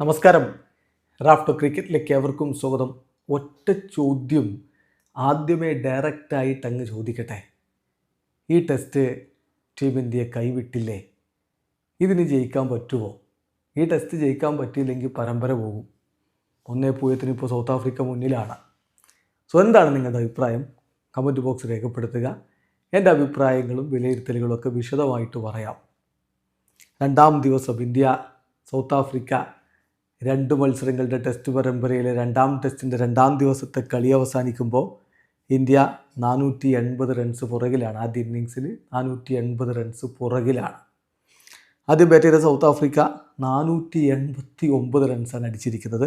നമസ്കാരം. റാഫ്റ്റോ ക്രിക്കറ്റിലേക്ക് എവർക്കും സ്വാഗതം. ഒറ്റ ചോദ്യം ആദ്യമേ ഡയറക്റ്റായിട്ട് അങ്ങ് ചോദിക്കട്ടെ. ഈ ടെസ്റ്റ് ടീം ഇന്ത്യയെ കൈവിട്ടില്ലേ? ഇതിന് ജയിക്കാൻ പറ്റുമോ ഈ ടെസ്റ്റ് ജയിക്കാൻ പറ്റിയില്ലെങ്കിൽ പരമ്പര പോകും. ഒന്നേ പൂജ്യത്തിന് ഇപ്പോൾ സൗത്ത് ആഫ്രിക്ക മുന്നിലാണ്. സോ എന്താണ് നിങ്ങളുടെ അഭിപ്രായം? കമന്റ് ബോക്സ് രേഖപ്പെടുത്തുക. എന്റെ അഭിപ്രായങ്ങളും വിലയിരുത്തലുകളും ഒക്കെ വിശദമായിട്ട് പറയാം. രണ്ടാം ദിവസം ഇന്ത്യ സൗത്ത് ആഫ്രിക്ക രണ്ട് മത്സരങ്ങളുടെ ടെസ്റ്റ് പരമ്പരയിലെ രണ്ടാം ടെസ്റ്റിന്റെ രണ്ടാം ദിവസത്തെ കളി അവസാനിക്കുമ്പോൾ ഇന്ത്യ നാനൂറ്റി എൺപത് റൺസ് പുറകിലാണ്. ആദ്യ ഇന്നിങ്സിൽ നാനൂറ്റി എൺപത് റൺസ് പുറകിലാണ്. ആദ്യം ബാറ്റ് ചെയ്ത സൗത്ത് ആഫ്രിക്ക നാനൂറ്റി എൺപത്തി ഒമ്പത് റൺസാണ് അടിച്ചിരിക്കുന്നത്.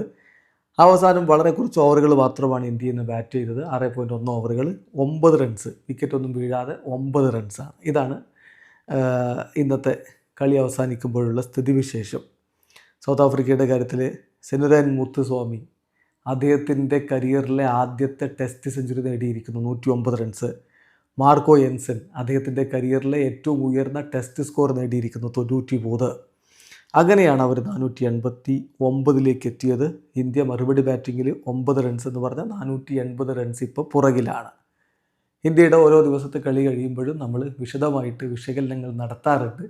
അവസാനം വളരെ കുറച്ച് ഓവറുകൾ മാത്രമാണ് ഇന്ത്യയിൽ നിന്ന് ബാറ്റ് ചെയ്തത്. ആറ് പോയിന്റ് ഒന്ന് ഓവറുകൾ ഒമ്പത് റൺസ് വിക്കറ്റൊന്നും വീഴാതെ ഒമ്പത് റൺസാണ് ഇതാണ് ഇന്നത്തെ കളി അവസാനിക്കുമ്പോഴുള്ള സ്ഥിതിവിശേഷം. സൗത്ത് ആഫ്രിക്കയുടെ കാര്യത്തിൽ സെനുരൻ മുത്തുസ്വാമി അദ്ദേഹത്തിന്റെ കരിയറിലെ ആദ്യത്തെ ടെസ്റ്റ് സെഞ്ചുറി നേടിയിരിക്കുന്നു നൂറ്റി ഒമ്പത് റൺസ്. മാർക്കോ എൻസൻ അദ്ദേഹത്തിന്റെ കരിയറിലെ ഏറ്റവും ഉയർന്ന ടെസ്റ്റ് സ്കോർ നേടിയിരിക്കുന്നു തൊണ്ണൂറ്റി മൂന്ന് അങ്ങനെയാണ് അവർ നാനൂറ്റി എൺപത്തി ഒമ്പതിലേക്ക് എത്തിയത്. ഇന്ത്യ മറുപടി ബാറ്റിങ്ങിൽ ഒമ്പത് റൺസ് എന്ന് പറഞ്ഞാൽ നാനൂറ്റി എൺപത് റൺസ് ഇപ്പോൾ പുറകിലാണ്. ഇന്ത്യയുടെ ഓരോ ദിവസത്തെ കളി കഴിയുമ്പോഴും നമ്മൾ വിശദമായിട്ട് വിശകലനങ്ങൾ നടത്താറുണ്ട്.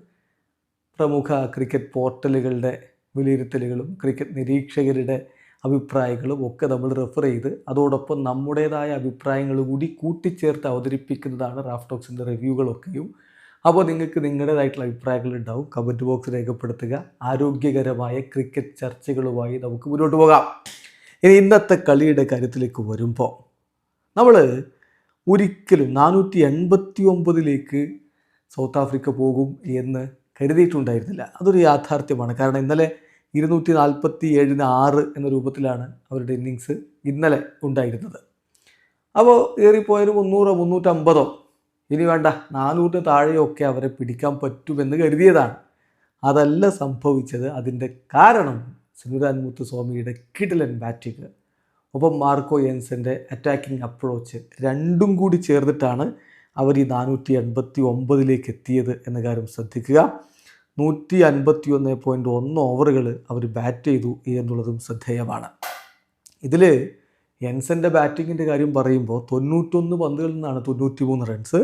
പ്രമുഖ ക്രിക്കറ്റ് പോർട്ടലുകളുടെ വിലയിരുത്തലുകളും ക്രിക്കറ്റ് നിരീക്ഷകരുടെ അഭിപ്രായങ്ങളും ഒക്കെ നമ്മൾ റെഫർ ചെയ്ത് അതോടൊപ്പം നമ്മുടേതായ അഭിപ്രായങ്ങൾ കൂടി കൂട്ടിച്ചേർത്ത് അവതരിപ്പിക്കുന്നതാണ് റാഫ്റ്റോക്സിന്റെ റിവ്യൂകളൊക്കെയും അപ്പോൾ നിങ്ങൾക്ക് നിങ്ങളുടേതായിട്ടുള്ള അഭിപ്രായങ്ങൾ ഉണ്ടാവും. കമന്റ് ബോക്സ് രേഖപ്പെടുത്തുക. ആരോഗ്യകരമായ ക്രിക്കറ്റ് ചർച്ചകളുമായി നമുക്ക് മുന്നോട്ട് പോകാം. ഇനി ഇന്നത്തെ കളിയുടെ കാര്യത്തിലേക്ക് വരുമ്പോൾ നമ്മൾ ഒരിക്കലും നാനൂറ്റി എൺപത്തി ഒമ്പതിലേക്ക് സൗത്ത് ആഫ്രിക്ക പോകും എന്ന് കരുതിയിട്ടുണ്ടായിരുന്നില്ല. അതൊരു യാഥാർത്ഥ്യമാണ്. കാരണം ഇന്നലെ ഇരുന്നൂറ്റി നാൽപ്പത്തി ഏഴിന് ആറ് എന്ന രൂപത്തിലാണ് അവരുടെ ഇന്നിങ്സ് ഇന്നലെ ഉണ്ടായിരുന്നത്. അപ്പോൾ ഏറിപ്പോയൊരു മുന്നൂറോ മുന്നൂറ്റമ്പതോ ഇനി വേണ്ട നാനൂറിന് താഴെയൊക്കെ അവരെ പിടിക്കാൻ പറ്റുമെന്ന് കരുതിയതാണ്. അതല്ല സംഭവിച്ചത്. അതിന്റെ കാരണം സുനിരാൻ മുത്തുസ്വാമിയുടെ കിടലൻ ബാറ്റിങ് ഒപ്പം മാർക്കോ യെൻസന്റെ അറ്റാക്കിംഗ് അപ്രോച്ച് രണ്ടും കൂടി ചേർന്നിട്ടാണ് അവർ ഈ നാനൂറ്റി എൺപത്തി ഒമ്പതിലേക്ക് എത്തിയത് എന്ന കാര്യം ശ്രദ്ധിക്കുക. നൂറ്റി അൻപത്തി ഒന്ന് പോയിന്റ് ഒന്ന് ഓവറുകൾ അവർ ബാറ്റ് ചെയ്തു എന്നുള്ളതും ശ്രദ്ധേയമാണ്. ഇതിൽ യെൻസന്റെ ബാറ്റിങ്ങിന്റെ കാര്യം പറയുമ്പോൾ തൊണ്ണൂറ്റൊന്ന് പന്തുകളിൽ നിന്നാണ് തൊണ്ണൂറ്റി മൂന്ന് റൺസ്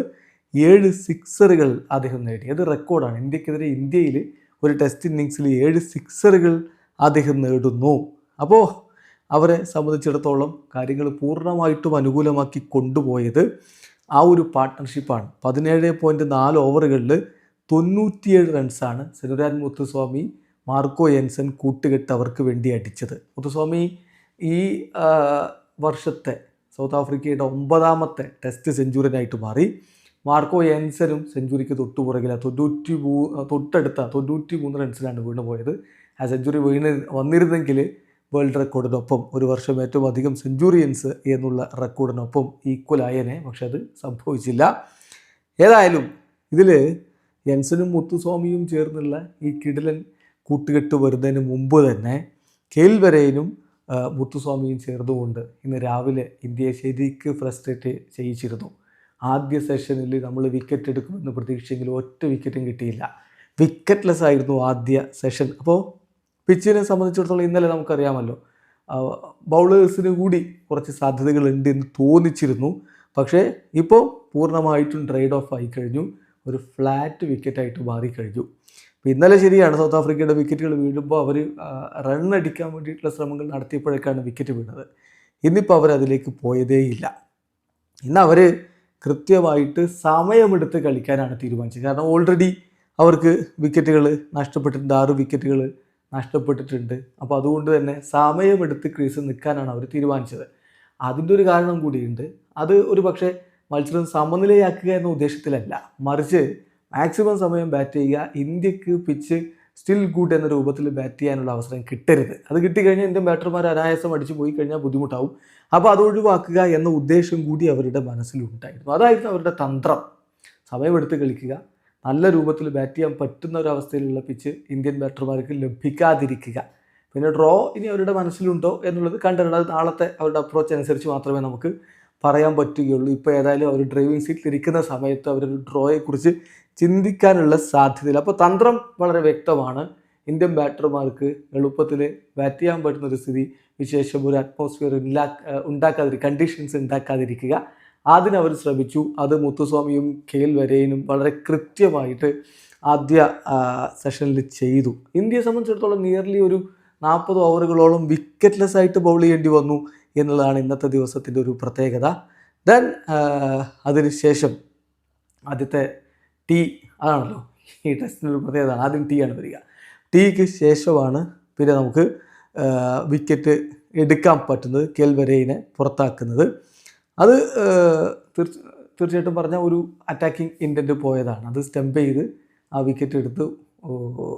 ഏഴ് സിക്സറുകൾ അദ്ദേഹം നേടി. അത് റെക്കോർഡാണ് ഇന്ത്യക്കെതിരെ ഇന്ത്യയിൽ ഒരു ടെസ്റ്റ് ഇന്നിങ്സിൽ ഏഴ് സിക്സറുകൾ അദ്ദേഹം നേടുന്നു. അപ്പോൾ അവരെ സംബന്ധിച്ചിടത്തോളം കാര്യങ്ങൾ പൂർണമായിട്ടും അനുകൂലമാക്കി കൊണ്ടുപോയത് ആ ഒരു പാർട്ട്ണർഷിപ്പാണ് പതിനേഴ് പോയിന്റ് നാല് ഓവറുകളിൽ തൊണ്ണൂറ്റിയേഴ് റൺസാണ് സെനുരാജ് മുത്തുസ്വാമി മാർക്കോ എൻസൻ കൂട്ടുകെട്ട് അവർക്ക് വേണ്ടി അടിച്ചത്. മുത്തുസ്വാമി ഈ വർഷത്തെ സൗത്ത് ആഫ്രിക്കയുടെ ഒമ്പതാമത്തെ ടെസ്റ്റ് സെഞ്ചുറിനായിട്ട് മാറി. മാർക്കോ എൻസനും സെഞ്ചുറിക്ക് തൊട്ടു പുറകില്ല തൊണ്ണൂറ്റി മൂ തൊട്ടടുത്ത തൊണ്ണൂറ്റി മൂന്ന് റൺസിലാണ് വീണ് പോയത്. ആ സെഞ്ചുറി വീണ് വന്നിരുന്നെങ്കിൽ വേൾഡ് റെക്കോർഡിനൊപ്പം ഒരു വർഷം ഏറ്റവും അധികം സെഞ്ചുറിയൻസ് എന്നുള്ള റെക്കോർഡിനൊപ്പം ഈക്വൽ ആയേനെ. പക്ഷെ അത് സംഭവിച്ചില്ല. ഏതായാലും ഇതിൽ യൻസനും മുത്തുസ്വാമിയും ചേർന്നുള്ള ഈ കിടിലൻ കൂട്ടുകെട്ട് വരുന്നതിന് മുമ്പ് തന്നെ കേൽവരയനും മുത്തുസ്വാമിയും ചേർന്നുകൊണ്ട് ഇന്ന് രാവിലെ ഇന്ത്യയെ ശരിക്ക് ഫ്രസ്ട്രേറ്റ് ചെയ്യിച്ചിരുന്നു. ആദ്യ സെഷനിൽ നമ്മൾ വിക്കറ്റ് എടുക്കുമെന്ന് പ്രതീക്ഷിച്ചെങ്കിലും ഒറ്റ വിക്കറ്റും കിട്ടിയില്ല. വിക്കറ്റ്ലെസ് ആയിരുന്നു ആദ്യ സെഷൻ അപ്പോൾ പിച്ചിനെ സംബന്ധിച്ചിടത്തോളം ഇന്നലെ നമുക്കറിയാമല്ലോ. ബൗളേഴ്സിന് കൂടി കുറച്ച് സാധ്യതകളുണ്ട് എന്ന് തോന്നിച്ചിരുന്നു. പക്ഷേ ഇപ്പോൾ പൂർണമായിട്ടും ട്രേഡ് ഓഫ് ആയി കഴിഞ്ഞു. ഒരു ഫ്ലാറ്റ് വിക്കറ്റായിട്ട് മാറിക്കഴിഞ്ഞു. അപ്പോൾ ഇന്നലെ ശരിയാണ് സൗത്ത് ആഫ്രിക്കയുടെ വിക്കറ്റുകൾ വീഴുമ്പോൾ അവർ റൺ അടിക്കാൻ വേണ്ടിയിട്ടുള്ള ശ്രമങ്ങൾ നടത്തിയപ്പോഴേക്കാണ് വിക്കറ്റ് വീണത്. ഇന്നിപ്പോൾ അവർ അതിലേക്ക് പോയതേയില്ല ഇന്ന് അവർ കൃത്യമായിട്ട് സമയമെടുത്ത് കളിക്കാനാണ് തീരുമാനിച്ചത്. കാരണം ഓൾറെഡി അവർക്ക് വിക്കറ്റുകൾ നഷ്ടപ്പെട്ടിട്ടുണ്ട്. ആറ് വിക്കറ്റുകൾ നഷ്ടപ്പെട്ടിട്ടുണ്ട്. അപ്പോൾ അതുകൊണ്ട് തന്നെ സമയമെടുത്ത് ക്രീസ് നിൽക്കാനാണ് അവർ തീരുമാനിച്ചത്. അതിന്റെ ഒരു കാരണം കൂടിയുണ്ട്. അത് ഒരു പക്ഷേ മത്സരം സമനിലയാക്കുക എന്ന ഉദ്ദേശത്തിലല്ല. മറിച്ച് മാക്സിമം സമയം ബാറ്റ് ചെയ്യുക ഇന്ത്യയ്ക്ക് പിച്ച് സ്റ്റിൽ ഗുഡ് എന്ന രൂപത്തിൽ ബാറ്റ് ചെയ്യാനുള്ള അവസരം കിട്ടരുത്. അത് കിട്ടിക്കഴിഞ്ഞാൽ ഇന്ത്യൻ ബാറ്റർമാർ അനായാസം അടിച്ചു പോയി കഴിഞ്ഞാൽ ബുദ്ധിമുട്ടാവും. അപ്പോൾ അത് ഒഴിവാക്കുക എന്ന ഉദ്ദേശം കൂടി അവരുടെ മനസ്സിലുണ്ടായിരുന്നു. അതായിരുന്നു അവരുടെ തന്ത്രം. സമയമെടുത്ത് കളിക്കുക നല്ല രൂപത്തിൽ ബാറ്റ് ചെയ്യാൻ പറ്റുന്ന ഒരു അവസ്ഥയിലുള്ള പിച്ച് ഇന്ത്യൻ ബാറ്റർമാർക്ക് ലഭിക്കാതിരിക്കുക. പിന്നെ ഡ്രോ ഇനി അവരുടെ മനസ്സിലുണ്ടോ എന്നുള്ളത് കണ്ടിട്ടുണ്ട് അത് നാളത്തെ അവരുടെ അപ്രോച്ച് അനുസരിച്ച് മാത്രമേ നമുക്ക് പറയാൻ പറ്റുകയുള്ളൂ. ഇപ്പോൾ ഏതായാലും അവർ ഡ്രൈവിംഗ് സീറ്റിൽ ഇരിക്കുന്ന സമയത്ത് അവരൊരു ഡ്രോയെക്കുറിച്ച് ചിന്തിക്കാനുള്ള സാധ്യതയില്ല. അപ്പോൾ തന്ത്രം വളരെ വ്യക്തമാണ്. ഇന്ത്യൻ ബാറ്റർമാർക്ക് എളുപ്പത്തിൽ ബാറ്റ് ചെയ്യാൻ പറ്റുന്ന ഒരു സ്ഥിതി വിശേഷം ഒരു അറ്റ്മോസ്ഫിയർ ഇല്ലാ ഉണ്ടാക്കാതിരിക്കുക കണ്ടീഷൻസ് ഉണ്ടാക്കാതിരിക്കുക അതിനവർ ശ്രമിച്ചു. അത് മുത്തുസ്വാമിയും കെ എൽ വരേനും വളരെ കൃത്യമായിട്ട് ആദ്യ സെഷനിൽ ചെയ്തു. ഇന്ത്യയെ സംബന്ധിച്ചിടത്തോളം നിയർലി ഒരു നാൽപ്പത് ഓവറുകളോളം വിക്കറ്റ്ലെസ് ആയിട്ട് ബൗൾ ചെയ്യേണ്ടി വന്നു എന്നുള്ളതാണ് ഇന്നത്തെ ദിവസത്തിന്റെ ഒരു പ്രത്യേകത. ദെൻ അതിനുശേഷം ആദ്യത്തെ ടീ അതാണല്ലോ ഈ ടെസ്റ്റിന്റെ ഒരു പ്രത്യേകത. ആദ്യം ടീ ആണ് വരിക. ടീക്ക് ശേഷമാണ് പിന്നെ നമുക്ക് വിക്കറ്റ് എടുക്കാൻ പറ്റുന്നത് കെൽ പുറത്താക്കുന്നത്. അത് തീർച്ച തീർച്ചയായിട്ടും പറഞ്ഞാൽ ഒരു അറ്റാക്കിംഗ് ഇന്റന്റ് പോയതാണ്. അത് സ്റ്റംപ് ചെയ്ത് ആ വിക്കറ്റ് എടുത്ത്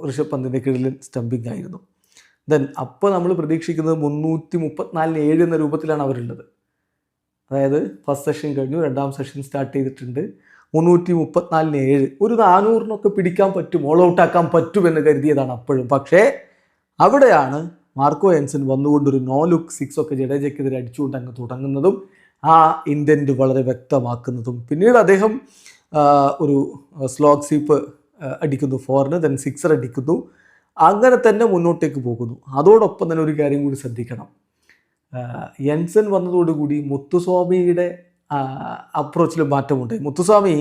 ഋഷഭ് പന്തിന്റെ കീഴിൽ സ്റ്റംപിംഗ് ആയിരുന്നു. ദെൻ അപ്പോൾ നമ്മൾ പ്രതീക്ഷിക്കുന്നത് മുന്നൂറ്റി മുപ്പത്തിനാലിന് ഏഴ് എന്ന രൂപത്തിലാണ് അവരുള്ളത്. അതായത് ഫസ്റ്റ് സെഷൻ കഴിഞ്ഞു രണ്ടാം സെഷൻ സ്റ്റാർട്ട് ചെയ്തിട്ടുണ്ട്. മുന്നൂറ്റി മുപ്പത്തിനാലിന് ഏഴ്. ഒരു നാനൂറിനൊക്കെ പിടിക്കാൻ പറ്റും ഓൾ ഔട്ടാക്കാൻ പറ്റുമെന്ന് കരുതിയതാണ് അപ്പോഴും. പക്ഷേ അവിടെയാണ് മാർക്കോ എൻസൺ വന്നുകൊണ്ടൊരു നോ ലുക്ക് സിക്സ് ഒക്കെ ജഡേജയ്ക്കെതിരെ അടിച്ചുകൊണ്ട് അങ്ങ് തുടങ്ങുന്നതും ആ ഇന്റന്റ് വളരെ വ്യക്തമാക്കുന്നതും പിന്നീട് അദ്ദേഹം ഒരു സ്ലോഗ് സീപ്പ് അടിക്കുന്നു ഫോറിന് ദെൻ സിക്സർ അടിക്കുന്നു. അങ്ങനെ തന്നെ മുന്നോട്ടേക്ക് പോകുന്നു. അതോടൊപ്പം തന്നെ ഒരു കാര്യം കൂടി ശ്രദ്ധിക്കണം. യൻസൻ വന്നതോടുകൂടി മുത്തുസ്വാമിയുടെ അപ്രോച്ചിൽ മാറ്റമുണ്ട്. മുത്തുസ്വാമി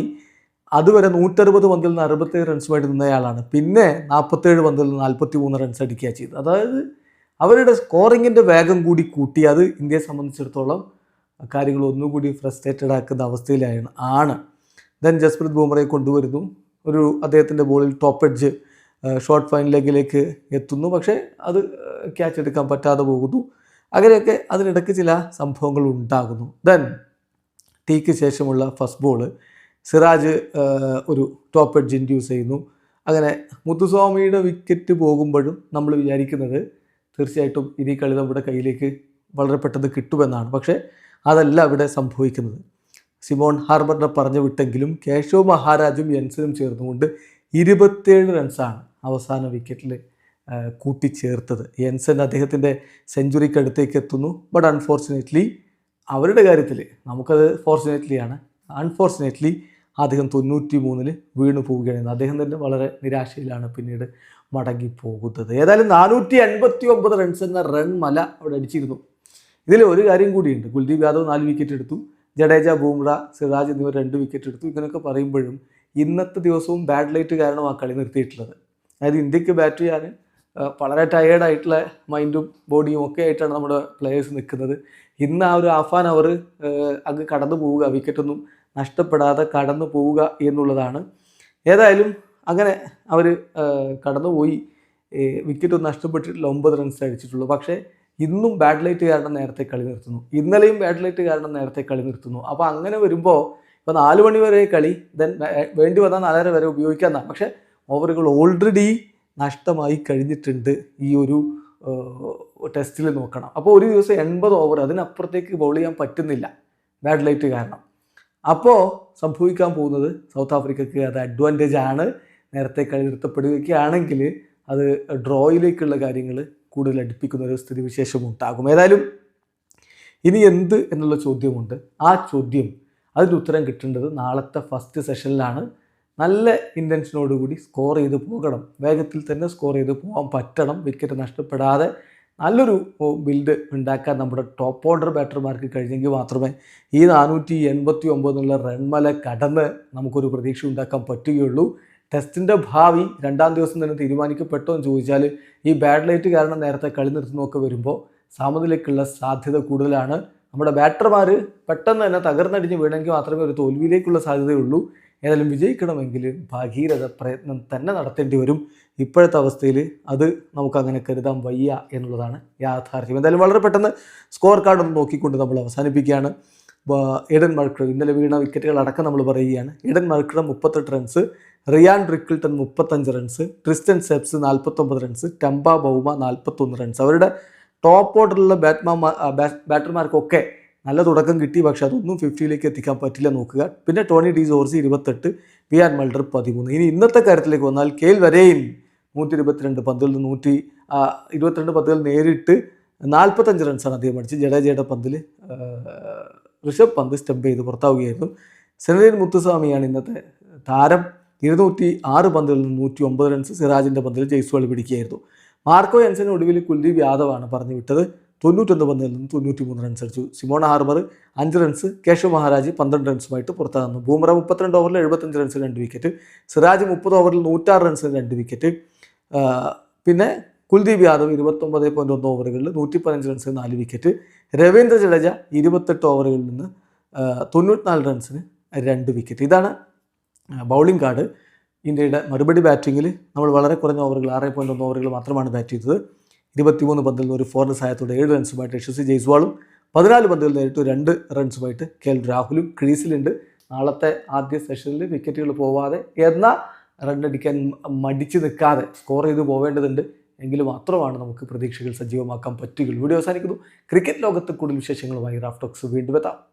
അതുവരെ നൂറ്ററുപത് പന്തിൽ നിന്ന് അറുപത്തേഴ് റൺസുമായിട്ട് നിന്നയാളാണ്. പിന്നെ നാൽപ്പത്തേഴ് പന്തിൽ നിന്ന് നാൽപ്പത്തി മൂന്ന് റൺസ് അടിക്കുക ചെയ്തു അതായത് അവരുടെ സ്കോറിങ്ങിന്റെ വേഗം കൂടി കൂട്ടി അത് ഇന്ത്യയെ സംബന്ധിച്ചിടത്തോളം കാര്യങ്ങൾ ഒന്നുകൂടി ഫ്രസ്ട്രേറ്റഡ് ആക്കുന്ന അവസ്ഥയിലാണ് ആണ്. ദെൻ ജസ്പ്രീത് ബുംറയെ കൊണ്ടുവരുന്നു. ഒരു അദ്ദേഹത്തിന്റെ ബോളിൽ ടോപ്പ് എഡ്ജ് ഷോർട്ട് ഫൈൻ ലെഗിലേക്ക് എത്തുന്നു. പക്ഷേ അത് ക്യാച്ച് എടുക്കാൻ പറ്റാതെ പോകുന്നു. അങ്ങനെയൊക്കെ അതിനിടയ്ക്ക് ചില സംഭവങ്ങൾ ഉണ്ടാകുന്നു. ദെൻ ടീക്ക് ശേഷമുള്ള ഫസ്റ്റ് ബോൾ സിറാജ് ഒരു ടോപ്പ് എഡ്ജ് ഇൻഡ്യൂസ് ചെയ്യുന്നു. അങ്ങനെ മുത്തുസ്വാമിയുടെ വിക്കറ്റ് പോകുമ്പോഴും നമ്മൾ വിചാരിക്കുന്നത് തീർച്ചയായിട്ടും ഇനി കളി നമ്മുടെ കയ്യിലേക്ക് വളരെ പെട്ടെന്ന് കിട്ടുമെന്നാണ്. പക്ഷേ അതല്ല അവിടെ സംഭവിക്കുന്നത്. സിമോൺ ഹാർബറിനെ പറഞ്ഞു വിട്ടെങ്കിലും കേശവ് മഹാരാജും യൻസനും ചേർന്നുകൊണ്ട് ഇരുപത്തേഴ് റൺസാണ് അവസാന വിക്കറ്റിൽ കൂട്ടിച്ചേർത്തത്. യൻസൻ അദ്ദേഹത്തിന്റെ സെഞ്ചുറിക്ക് അടുത്തേക്ക് എത്തുന്നു. ബട്ട് അൺഫോർച്ചുനേറ്റ്ലി അവരുടെ കാര്യത്തിൽ നമുക്കത് ഫോർച്ചുനേറ്റ്ലി ആണ്. അൺഫോർച്ചുനേറ്റ്ലി അദ്ദേഹം തൊണ്ണൂറ്റി മൂന്നിൽ വീണു പോവുകയാണ്. അദ്ദേഹം തന്നെ വളരെ നിരാശയിലാണ് പിന്നീട് മടങ്ങി പോകുന്നത് ഏതായാലും നാനൂറ്റി അൻപത്തി ഒമ്പത് റൺസ് എന്ന റൺ മല അവിടെ അടിച്ചിരുന്നു. ഇതിൽ ഒരു കാര്യം കൂടിയുണ്ട്. കുൽദീപ് യാദവ് നാല് വിക്കറ്റ് എടുത്തു. ജഡേജ ബൂംറ സിറാജ് എന്നിവർ രണ്ട് വിക്കറ്റ് എടുത്തു. ഇങ്ങനെയൊക്കെ പറയുമ്പോഴും ഇന്നത്തെ ദിവസവും ബാഡ് ലൈറ്റ് കാരണം ആ കളി നിർത്തിയിട്ടുള്ളത്. അതായത് ഇന്ത്യയ്ക്ക് ബാറ്റ് ചെയ്യാൻ വളരെ ടയേർഡായിട്ടുള്ള മൈൻഡും ബോഡിയും ഒക്കെ ആയിട്ടാണ് നമ്മുടെ പ്ലെയേഴ്സ് നിൽക്കുന്നത്. ഇന്ന് ആ ഒരു ആഫാൻ അവർ അങ്ങ് കടന്നു പോവുക. വിക്കറ്റൊന്നും നഷ്ടപ്പെടാതെ കടന്നു പോവുക എന്നുള്ളതാണ്. ഏതായാലും അങ്ങനെ അവർ കടന്നുപോയി. വിക്കറ്റൊന്നും നഷ്ടപ്പെട്ടിട്ടില്ല. ഒമ്പത് റൺസ് അടിച്ചിട്ടുള്ളൂ. പക്ഷേ ഇന്നും ബാഡ് ലൈറ്റ് കാരണം നേരത്തെ കളി നിർത്തുന്നു. ഇന്നലെയും ബാഡ് ലൈറ്റ് കാരണം നേരത്തെ കളി നിർത്തുന്നു. അപ്പോൾ അങ്ങനെ വരുമ്പോൾ ഇപ്പോൾ നാല് മണി വരെ കളി ദെൻ വേണ്ടി വന്നാൽ നാലര വരെ ഉപയോഗിക്കാമെന്നാണ് പക്ഷേ ഓവറുകൾ ഓൾറെഡി നഷ്ടമായി കഴിഞ്ഞിട്ടുണ്ട് ഈ ഒരു ടെസ്റ്റിൽ നോക്കണം. അപ്പോൾ ഒരു ദിവസം എൺപത് ഓവർ അതിനപ്പുറത്തേക്ക് ബൗൾ ചെയ്യാൻ പറ്റുന്നില്ല ബാഡ് ലൈറ്റ് കാരണം. അപ്പോൾ സംഭവിക്കാൻ പോകുന്നത് സൗത്ത് ആഫ്രിക്കയ്ക്ക് അത് അഡ്വാന്റേജ് ആണ്. നേരത്തെ കളി നിർത്തപ്പെടുകയാണെങ്കിൽ അത് ഡ്രോയിലേക്കുള്ള കാര്യങ്ങൾ കൂടുതൽ അടുപ്പിക്കുന്ന ഒരു സ്ഥിതിവിശേഷം ഉണ്ടാകും. ഏതായാലും ഇനി എന്ത് എന്നുള്ള ചോദ്യമുണ്ട്. ആ ചോദ്യം അതിന്റെ ഉത്തരം കിട്ടേണ്ടത് നാളത്തെ ഫസ്റ്റ് സെഷനിലാണ് നല്ല ഇന്റൻഷനോടുകൂടി സ്കോർ ചെയ്ത് പോകണം. വേഗത്തിൽ തന്നെ സ്കോർ ചെയ്ത് പോകാൻ പറ്റണം. വിക്കറ്റ് നഷ്ടപ്പെടാതെ നല്ലൊരു ബിൽഡ് ഉണ്ടാക്കാൻ നമ്മുടെ ടോപ്പ് ഓർഡർ ബാറ്റർമാർക്ക് കഴിഞ്ഞെങ്കിൽ മാത്രമേ ഈ നാനൂറ്റി എൺപത്തി ഒമ്പതിനുള്ള റൺമല കടന്ന് നമുക്കൊരു പ്രതീക്ഷ ഉണ്ടാക്കാൻ പറ്റുകയുള്ളൂ. ടെസ്റ്റിന്റെ ഭാവി രണ്ടാം ദിവസം തന്നെ തീരുമാനിക്കപ്പെട്ടോ എന്ന് ചോദിച്ചാൽ ഈ ബാഡ് ലൈറ്റ് കാരണം നേരത്തെ കളി നിർത്തുന്നതൊക്കെ വരുമ്പോൾ സമനിലേക്കുള്ള സാധ്യത കൂടുതലാണ്. നമ്മുടെ ബാറ്റർമാർ പെട്ടെന്ന് തന്നെ തകർന്നടിഞ്ഞ് വീണെങ്കിൽ മാത്രമേ ഒരു തോൽവിയിലേക്കുള്ള സാധ്യതയുള്ളൂ. ഏതായാലും വിജയിക്കണമെങ്കിൽ ഭാഗീരഥ പ്രയത്നം തന്നെ നടത്തേണ്ടി വരും. ഇപ്പോഴത്തെ അവസ്ഥയിൽ അത് നമുക്കങ്ങനെ കരുതാൻ വയ്യ എന്നുള്ളതാണ് യാഥാർത്ഥ്യം. എന്തായാലും വളരെ പെട്ടെന്ന് സ്കോർ കാർഡ് ഒന്ന് നോക്കിക്കൊണ്ട് നമ്മൾ അവസാനിപ്പിക്കുകയാണ്. ഏഡൻ മർക്രം ഇന്നലെ വീണ വിക്കറ്റുകൾ അടക്കം നമ്മൾ പറയുകയാണ്. ഏഡൻ മർക്രം മുപ്പത്തെട്ട് റൺസ് റിയാൻ റിക്കിൾട്ടൺ മുപ്പത്തഞ്ച് റൺസ് ക്രിസ്റ്റൻ സെപ്സ് നാൽപ്പത്തൊമ്പത് റൺസ് ടെമ്പ ബൗമ നാൽപ്പത്തൊന്ന് റൺസ് അവരുടെ ടോപ്പ് ഓർഡറിലുള്ള ബാറ്റ്മാൻ ബാറ്റർമാർക്കൊക്കെ നല്ല തുടക്കം കിട്ടി പക്ഷെ അതൊന്നും ഫിഫ്റ്റിയിലേക്ക് എത്തിക്കാൻ പറ്റില്ല നോക്കുക. പിന്നെ ടോണി ഡി ജോർജ് ഇരുപത്തെട്ട് വി ആർ മൾഡർ പതിമൂന്ന്. ഇനി ഇന്നത്തെ കാര്യത്തിലേക്ക് വന്നാൽ കെയിൽ വരെയും നൂറ്റി ഇരുപത്തിരണ്ട് പന്തിൽ നിന്ന് നൂറ്റി ഇരുപത്തിരണ്ട് പന്തുകൾ നേരിട്ട് നാൽപ്പത്തഞ്ച് റൺസാണ് അദ്ദേഹം അടിച്ച് ജഡേജയുടെ പന്തിൽ ഋഷഭ് പന്ത് സ്റ്റംപ് ചെയ്ത് പുറത്താവുകയായിരുന്നു. സെനലിൻ മുത്തുസ്വാമിയാണ് ഇന്നത്തെ താരം. ഇരുന്നൂറ്റി ആറ് പന്തുകളിൽ നിന്ന് നൂറ്റി ഒമ്പത് റൺസ് സിറാജിന്റെ പന്തിൽ ജയ്സ്വാൾ പിടിക്കുകയായിരുന്നു. മാർക്കോ എൻസന് ഒടുവിൽ കുൽദീപ് യാദവാണ് പറഞ്ഞു വിട്ടത്. തൊണ്ണൂറ്റൊന്ന് പന്തുകളിൽ നിന്ന് തൊണ്ണൂറ്റി മൂന്ന് റൺസ് അടിച്ചു. സിമോണ ഹാർബർ അഞ്ച് റൺസ് കേശവ് മഹാരാജ് പന്ത്രണ്ട് റൺസുമായിട്ട് പുറത്താകുന്നു. ബൂമറ മുപ്പത്തിരണ്ട് ഓവറിൽ എഴുപത്തഞ്ച് റൺസ് രണ്ട് വിക്കറ്റ് സിറാജ് മുപ്പത് ഓവറിൽ നൂറ്റാറ് റൺസ് രണ്ട് വിക്കറ്റ് പിന്നെ കുൽദീപ് യാദവ് ഇരുപത്തൊമ്പത് പോയിന്റ് ഒന്ന് ഓവറുകളിൽ നൂറ്റി പതിനഞ്ച് റൺസിന് നാല് വിക്കറ്റ് രവീന്ദ്ര ജഡേജ ഇരുപത്തെട്ട് ഓവറുകളിൽ നിന്ന് തൊണ്ണൂറ്റിനാല് റൺസിന് രണ്ട് വിക്കറ്റ് ഇതാണ് ബൗളിംഗ് കാർഡ് ഇന്ത്യയുടെ മറുപടി ബാറ്റിങ്ങിൽ നമ്മൾ വളരെ കുറഞ്ഞ ഓവറുകൾ ആറ് പോയിന്റ് ഒന്ന് ഓവറുകൾ മാത്രമാണ് ബാറ്റ് ചെയ്തത്. ഇരുപത്തിമൂന്ന് പന്തിൽ നിന്ന് ഒരു ഫോറിന് സഹായത്തോടെ ഏഴ് റൺസുമായിട്ട് യശസ്വി ജയ്സ്വാളും പതിനാല് പന്തുകൾ നേരിട്ട് രണ്ട് റൺസുമായിട്ട് കെ എൽ രാഹുലും ക്രീസിലുണ്ട്. നാളത്തെ ആദ്യ സെഷനിൽ വിക്കറ്റുകൾ പോവാതെ എന്നാൽ റണ്ണടിക്കാൻ മടിച്ചു നിൽക്കാതെ സ്കോർ ചെയ്ത് പോവേണ്ടതുണ്ട്. എങ്കിൽ മാത്രമാണ് നമുക്ക് പ്രതീക്ഷകൾ സജീവമാക്കാൻ പറ്റുകയുള്ളൂ. വീഡിയോ അവസാനിക്കുന്നു. ക്രിക്കറ്റ് ലോകത്ത് കൂടുതൽ വിശേഷങ്ങളുമായി റാഫ്റ്റോക്സ് വീണ്ടും എത്താം.